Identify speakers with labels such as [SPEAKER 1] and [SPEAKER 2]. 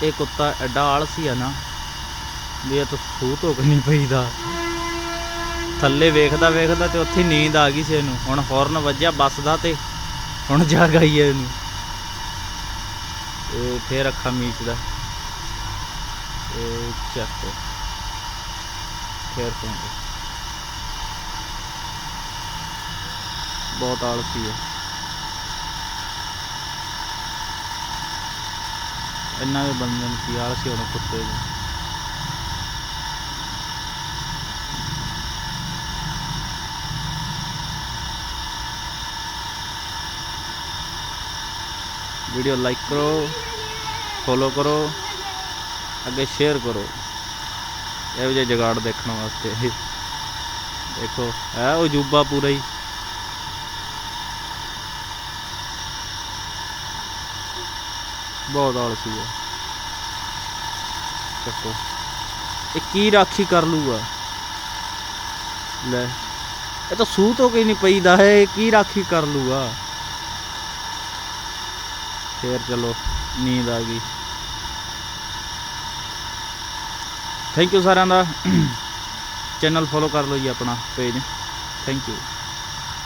[SPEAKER 1] ਇਹ ਕੁੱਤਾ ਐਡਾ ਆਲਸੀ ਆ ਨਾ ਵੀ ਇਹ ਤਾਂ ਸੂ ਧੋ ਨਹੀਂ ਪਈਦਾ। ਥੱਲੇ ਵੇਖਦਾ ਵੇਖਦਾ ਤੇ ਉੱਥੇ ਨੀਂਦ ਆ ਗਈ ਸੀ ਇਹਨੂੰ। ਹੁਣ ਹੌਰਨ ਵੱਜਿਆ ਬੱਸ ਦਾ ਤੇ ਹੁਣ ਜਾਗ ਆਈ ਹੈ ਇਹਨੂੰ। ਇਹ ਫੇਰ ਅੱਖਾਂ ਮੀਚਦਾ। ਇਹ ਚੱਕ। ਫੇਰ ਸੌਂ ਬਹੁਤ ਆਲਸੀ ਹੈ ਇਹਨਾਂ ਦੇ ਬੰਦੇ ਨੂੰ ਕੀ ਆਲਸੀ ਹੋਣਾ ਕੁੱਤੇ ਨੂੰ ਵੀਡੀਓ ਲਾਈਕ ਕਰੋ ਫੋਲੋ ਕਰੋ, ਅੱਗੇ ਸ਼ੇਅਰ ਕਰੋ। ਇਹੋ ਜਿਹੇ ਜਗਾੜ ਦੇਖਣ ਵਾਸਤੇ। ਦੇਖੋ, ਹੈ ਉਹ ਜੂਬਾ ਪੂਰਾ ਹੀ। ਬਹੁਤ ਆਲਸੀ ਹੈ ਚੱਕੋ। ਇਹ ਕੀ ਰਾਖੀ ਕਰ ਲੂਗਾ? ਲੈ, ਇਹ ਤਾਂ ਸੂਤ ਹੋ ਕੇ ਨਹੀਂ ਪਈਦਾ ਹੈ ਇਹ ਕੀ ਰਾਖੀ ਕਰ ਲੂਗਾ? ਫੇਰ ਚਲੋ, ਨੀਂਦ ਆ ਗਈ। ਥੈਂਕ ਯੂ ਸਾਰਿਆਂ ਦਾ। ਚੈਨਲ ਫੋਲੋ ਕਰ ਲਓ ਜੀ ਆਪਣਾ ਪੇਜ। Thank you